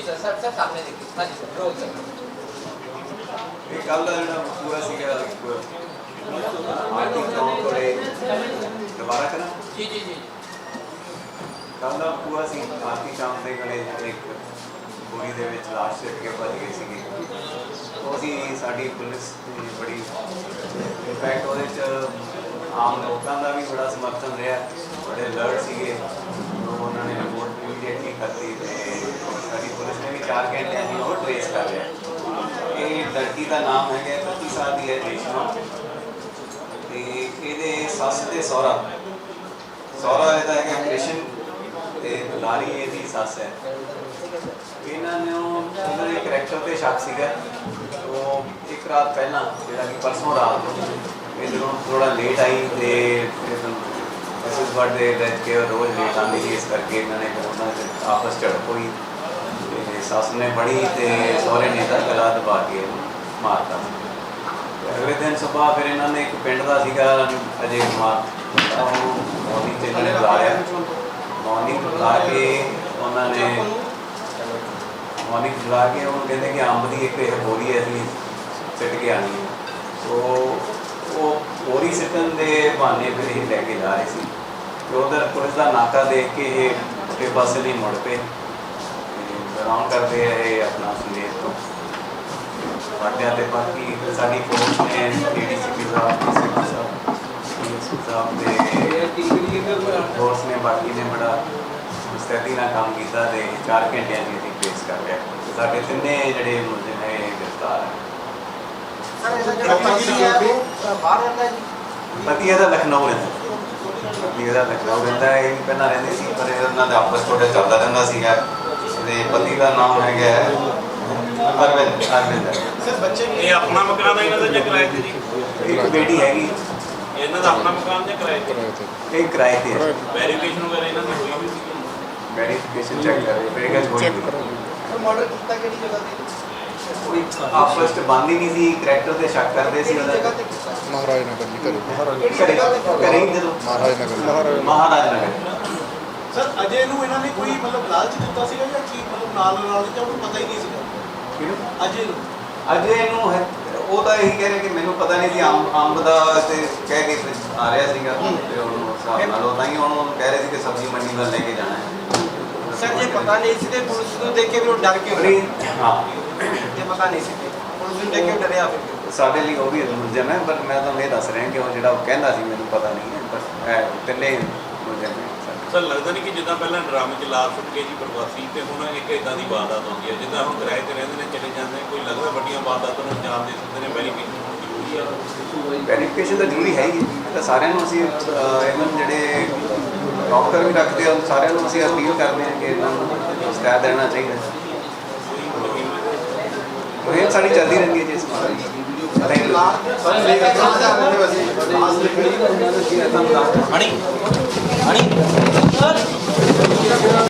ਜੀ sir sir sir ਸਾਹਮਣੇ ਦੇਖਿए ਹਾਂਜੀ ਸਰ ਰੋਜ਼ ਸਰ। ਇਹ ਕੱਲ ਦਾ ਜਿਹੜਾ ਪੂਰਾ ਸੀਗਾ ਆਰਟਿਕ ਚੌਂਕ ਕੋਲੇ ਦੁਬਾਰਾ ਕਰਾਂ? ਜੀ ਜੀ ਜੀ। ਕੱਲ ਦਾ ਪੂਰਾ ਸੀ ਆਰਟਿਕ ਚੌਂਕ ਦੇ ਕੋਲੇ ਇੱਕ ਬੋਰੀ ਦੇ ਵਿੱਚ ਲਾਸ਼ ਸਿੱਟ ਕੇ ਭੱਜ ਗਏ ਸੀਗੇ। ਉਹ ਸੀ ਸਾਡੀ ਪੁਲਿਸ ਦੀ ਬੜੀ ਇਨਫੈਕਟ ਉਹਦੇ ਚ ਆਮ ਲੋਕਾਂ ਦਾ ਵੀ ਬੜਾ ਸਮਰਥਨ ਰਿਹਾ। ਬੜੇ ਅਲਰਟ ਸੀਗੇ। ਉਹ ਉਹਨਾਂ ਨੇ ਰਿਪੋਰਟ ਇਮੀਡੀਏਟਲੀ ਕਰਤੀ ਤੇ ਸਾਡੀ ਪੁਲਿਸ ਨੇ ਵੀ ਚਾਰ ਘੰਟਿਆਂ ਦੀ ਉਹ ਟ੍ਰੇਸ ਕਰ ਲਿਆ। ਇਹ ਲੜਕੀ ਦਾ ਨਾਮ ਹੈਗਾ 31 ਸਾਲ ਦੀ ਹੈ, ਰੇਸ਼ਮਾ। ਤੇ ਇਹਦੇ ਸੱਸ ਤੇ ਸਹੁਰਾ। ਸਹੁਰਾ ਇਹਦਾ ਹੈਗਾ ਕ੍ਰਿਸ਼ਨ ਤੇ ਦੁਲਾਰੀ ਇਹਦੀ ਸੱਸ ਹੈ। ਇਹਨਾਂ ਨੂੰ ਇਹਨਾਂ ਦੇ ਕਰੈਕਟਰ ਤੇ ਸ਼ੱਕ ਸੀਗਾ। ਉਹ ਇੱਕ ਰਾਤ ਪਹਿਲਾਂ, ਜਿਹੜਾ ਕਿ ਪਰਸੋਂ ਰਾਤ ਨੂੰ ਇਹ ਜਦੋਂ ਥੋੜਾ ਲੇਟ ਆਈ ਤੇ ਐਸਐਸ ਬਰਥਡੇ ਦੇ ਕੇ ਰੋਜ਼ ਲੇਟ ਆਉਂਦੀ ਸੀ, ਇਸ ਕਰਕੇ ਇਹਨਾਂ ਨੇ ਉਹਨਾਂ ਦੇ ਆਪਸ ਝੜਪ ਹੋਈ। ਤੇ ਸੱਸ ਨੇ ਬੜੀ ਤੇ ਸਹੁਰੇ ਨੇ ਤਾਂ ਗਲਾ ਦਬਾ ਕੇ ਮਾਰਤਾ। ਅਗਲੇ ਦਿਨ ਸਵੇਰ ਫਿਰ ਇਹਨਾਂ ਨੇ ਇੱਕ ਪਿੰਡ ਦਾ ਸੀਗਾ ਅਜੇ ਕੁਮਾਰ ਉਹ ਮੋਦੀ ਤੇ ਨੇ ਬੁਲਾਇਆ ਮਾਰਨਿੰਗ ਬੁਲਾ ਕੇ ਉਹਨਾਂ ਨੇ ਮਾਰਨਿੰਗ ਬੁਲਾ ਕੇ ਉਹ ਕਹਿੰਦੇ ਕਿ ਅੰਬ ਦੀ ਇੱਕ ਇਹ ਬੋਰੀ ਹੈ ਅਸੀਂ ਸਿੱਟ ਕੇ ਆਣੀ ਸੋ ਉਹ ਬੋਰੀ ਸਿੱਟਣ ਦੇ ਬਹਾਨੇ ਫਿਰ ਇਹ ਲੈ ਕੇ ਜਾ ਰਹੇ ਸੀ। ਤੇ ਉਧਰ ਪੁਲਿਸ ਦਾ ਨਾਕਾ ਦੇਖ ਕੇ ਇਹ ਇਹ ਪਾਸੇ ਲਈ ਮੁੜ ਪਏ। ਰਾਉਂ ਕਰਦੇ ਆ ਇਹ ਆਪਣਾ ਸੰਦੇਸ਼ ਤੋਂ। ਵਾਟਿਆ ਤੇ ਬਾਕੀ ਸਾਡੀ ਫੋਰਸ ਨੇ ਡੀਡੀਸੀਪੀ ਸਾਹਿਬ ਸੀਪੀ ਸਾਹਿਬ ਸਾਹਿਬ ਦੇ ਫੋਰਸ ਨੇ ਬਾਕੀ ਨੇ ਬੜਾ ਮੁਸਤੈਦੀ ਨਾਲ ਕੰਮ ਕੀਤਾ ਤੇ 4 ਘੰਟਿਆਂ ਦੀ ਅਸੀਂ ਫੇਸ ਕਰ ਲਿਆ। ਸਾਡੇ ਤਿੰਨੇ ਜਿਹੜੇ ਹੈ ਇਹ ਗ੍ਰਿਫਤਾਰ ਹੈ ਪਤੀ ਇਹਦਾ ਲਖਨਊ ਰਹਿੰਦਾ। ਪਤੀ ਇਹਦਾ ਲਖਨਊ ਰਹਿੰਦਾ ਹੈ। ਪਹਿਲਾਂ ਰਹਿੰਦੇ ਸੀ ਪਰ ਇਹਨਾਂ ਦਾ ਆਪਸ ਥੋੜਾ ਚੱਲਦਾ ਰਹਿੰਦਾ ਸੀਗਾ। ਤੇ ਪਤੀ ਦਾ ਨਾਮ ਹੈਗਾ ਅਰਵਿੰਦ ਅਰਵਿੰਦ। ਇਹ ਆਪਣਾ ਮਕਾਨ ਹੈ ਇਹਨਾਂ ਦਾ ਜਾਂ ਕਿਰਾਏ ਤੇ ਜੀ? ਇੱਕ ਬੇਟੀ ਹੈਗੀ। ਇਹਨਾਂ ਦਾ ਆਪਣਾ ਮਕਾਨ ਜਾਂ ਕਿਰਾਏ ਤੇ? ਇਹ ਕਿਰਾਏ ਤੇ ਹੈ। ਵੈਰੀਫਿਕੇਸ਼ਨ ਵਗੈਰਾ ਇਹਨਾਂ ਦੀ ਹੋਈ ਹੋਈ ਸੀ ਵੈਰੀਫਿਕੇਸ਼ਨ ਚੈੱਕ ਕਰ ਰਹੇ ਫਿਰ ਗੱਲ ਹੋਈ ਮਾਡਲ ਕੀਤਾ ਕਿਹੜੀ ਜਗ੍ਹਾ ਤੇ? ਕੋਈ ਆਪਸ ਚ ਬੰਦ ਹੀ ਨਹੀਂ ਸੀ ਕਰੈਕਟਰ ਤੇ ਸ਼ੱਕ ਕਰਦੇ ਸੀ ਉਹਦਾ ਤੇ ਮਹਾਰਾਜ ਨਗਰ ਜੀ ਕਰੇ ਕਰੇ ਤੇ? ਕਰੇ ਹੀ ਜਦੋਂ। ਮਹਾਰਾਜ ਨਗਰ। ਮਹਾਰਾਜ ਨਗਰ। ਸਰ ਅਜੇ ਨੂੰ ਇਹਨਾਂ ਨੇ ਕੋਈ ਮਤਲਬ ਲਾਲਚ ਦਿੱਤਾ ਸੀਗਾ ਜਾਂ ਕੀ? ਮਤਲਬ ਨਾਲ ਨਾਲ ਜਾਂ ਉਹਨੂੰ ਪਤਾ ਹੀ ਨਹੀਂ ਸੀਗਾ? ਅਜੇ ਨੂੰ ਅਜੇ ਇਹਨੂੰ ਹੈ ਉਹ ਤਾਂ ਇਹੀ ਕਹਿ ਰਿਹਾ ਕਿ ਮੈਨੂੰ ਪਤਾ ਨਹੀਂ ਸੀ ਅੰਬ ਅੰਬ ਦਾ ਤੇ ਕਹਿ ਕੇ ਆ ਰਿਹਾ ਸੀਗਾ ਤੇ ਉਹਨੂੰ ਹਿਸਾਬ ਨਾਲ ਉਹ ਤਾਂ ਹੀ ਉਹਨੂੰ ਕਹਿ ਰਹੇ ਸੀ ਕਿ ਸਬਜ਼ੀ ਮੰਡੀ ਵੱਲ ਲੈ ਕੇ ਜਾਣਾ ਹੈ। ਸਰ ਜੇ ਪਤਾ ਨਹੀਂ ਸੀ ਤੇ ਪੁਲਿਸ ਨੂੰ ਦੇਖ ਕੇ ਵੀ ਉਹ ਡਰ ਕੇ ਬੜੀ ਹਾਂ। ਜੇ ਪਤਾ ਨਹੀਂ ਸੀ ਪੁਲਿਸ ਨੂੰ ਦੇਖ ਕੇ ਡਰਿਆ ਫਿਰ। ਸਾਡੇ ਲਈ ਉਹ ਵੀ ਮੁਲਜ਼ਮ ਹੈ ਪਰ ਮੈਂ ਤੁਹਾਨੂੰ ਇਹ ਦੱਸ ਰਿਹਾ ਕਿ ਉਹ ਜਿਹੜਾ ਉਹ ਕਹਿੰਦਾ ਸੀ ਮੈਨੂੰ ਪਤਾ ਨਹੀਂ ਹੈ ਬਸ ਇਹ ਤਿੰਨੇ ਮੁਲਜ਼ਮ ਹੈ ਸਾਡੇ। ਸਰ ਲੱਗਦਾ ਨਹੀਂ ਕਿ ਜਿੱਦਾਂ ਪਹਿਲਾਂ ਡਰਾਮੇ 'ਚ ਲਾਸ਼ ਸੁੱਟ ਕੇ ਜੀ ਪ੍ਰਵਾਸੀ ਤੇ ਹੁਣ ਇੱਕ ਇਦਾਂ ਦੀ ਵਾਰਦਾਤ ਹੁੰਦੀ ਹੈ। ਜਿੱਦਾਂ ਹੁਣ ਕਿਰਾਏ ਤੇ ਰਹਿੰਦੇ ਨੇ ਚਲੇ ਜਾਂਦੇ ਨੇ ਕੋਈ ਲੱਗਦਾ ਵੱਡੀਆਂ ਵਾਰਦਾਤਾਂ ਨੂੰ ਅੰਜਾਮ ਦੇ ਸਕਦੇ ਨੇ ਵੈਰੀਫਿਕੇਸ਼ਨ ਜ਼ਰੂਰੀ ਹੈ ਵੈਰੀਫਿਕੇਸ਼ਨ ਤਾਂ ਜ਼ਰੂਰੀ ਹੈ ਹੀ ਹੈ। ਤਾਂ ਸਾਰਿਆਂ ਨੂੰ ਅਸੀਂ ਇਵਨ ਜਿਹੜੇ ਡਾਕਟਰ ਵੀ ਰੱਖਦੇ ਆ ਸਾਰਿਆਂ ਨੂੰ ਅਸੀਂ ਅਪੀਲ ਕਰਦੇ ਹਾਂ ਕਿ ਇਹਨਾਂ ਨੂੰ ਸਟੈਪ ਦੇਣਾ ਚਾਹੀਦਾ ਉਹ ਸਾਡੀ ਚੱਲਦੀ ਰਹਿੰਦੀ ਹੈ ਜੀ ਇਸ ਮਾਮਲੇ 'ਚ ਥੈਂਕ